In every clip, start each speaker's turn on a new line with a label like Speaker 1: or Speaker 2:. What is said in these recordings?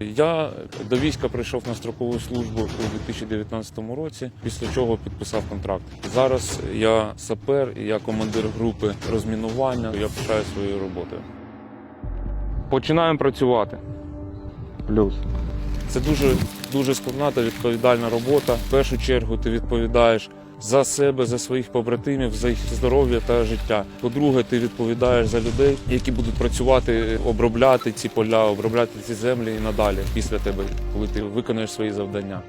Speaker 1: Я до війська прийшов на строкову службу у 2019 році, після чого підписав контракт. Зараз я сапер, я командир групи розмінування. Я пишаю своєю роботою. Починаємо працювати.
Speaker 2: Плюс.
Speaker 1: Це дуже дуже складна та відповідальна робота. В першу чергу ти відповідаєш за себе, за своїх побратимів, за їх здоров'я та життя. По-друге, ти відповідаєш за людей, які будуть працювати, обробляти ці поля, обробляти ці землі і надалі після тебе, коли ти виконуєш свої завдання.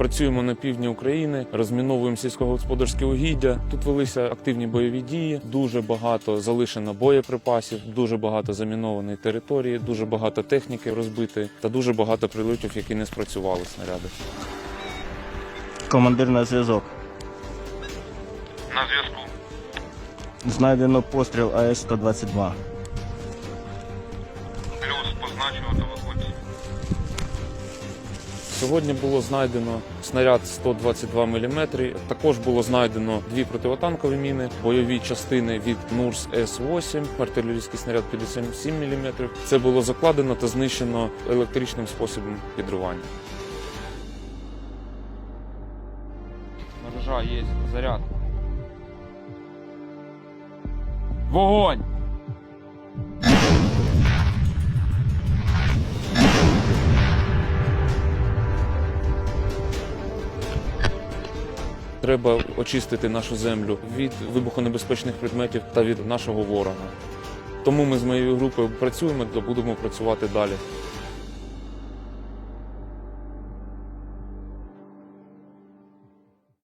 Speaker 1: Працюємо на півдні України, розміновуємо сільськогосподарські угіддя. Тут велися активні бойові дії. Дуже багато залишено боєприпасів, дуже багато замінованої території, дуже багато техніки розбитої та дуже багато прильотів, які не спрацювали снаряди.
Speaker 2: Командир на зв'язок.
Speaker 1: На зв'язку.
Speaker 2: Знайдено постріл АС-122.
Speaker 1: Плюс позначувати виходить. Сьогодні було знайдено снаряд 122 мм. Також було знайдено дві противотанкові міни, бойові частини від НУРС С-8, артилерійський снаряд 57 мм. Це було закладено та знищено електричним способом підривання. Мережа є заряд. Вогонь! Треба очистити нашу землю від вибухонебезпечних предметів та від нашого ворога. Тому ми з моєю групою працюємо та будемо працювати далі.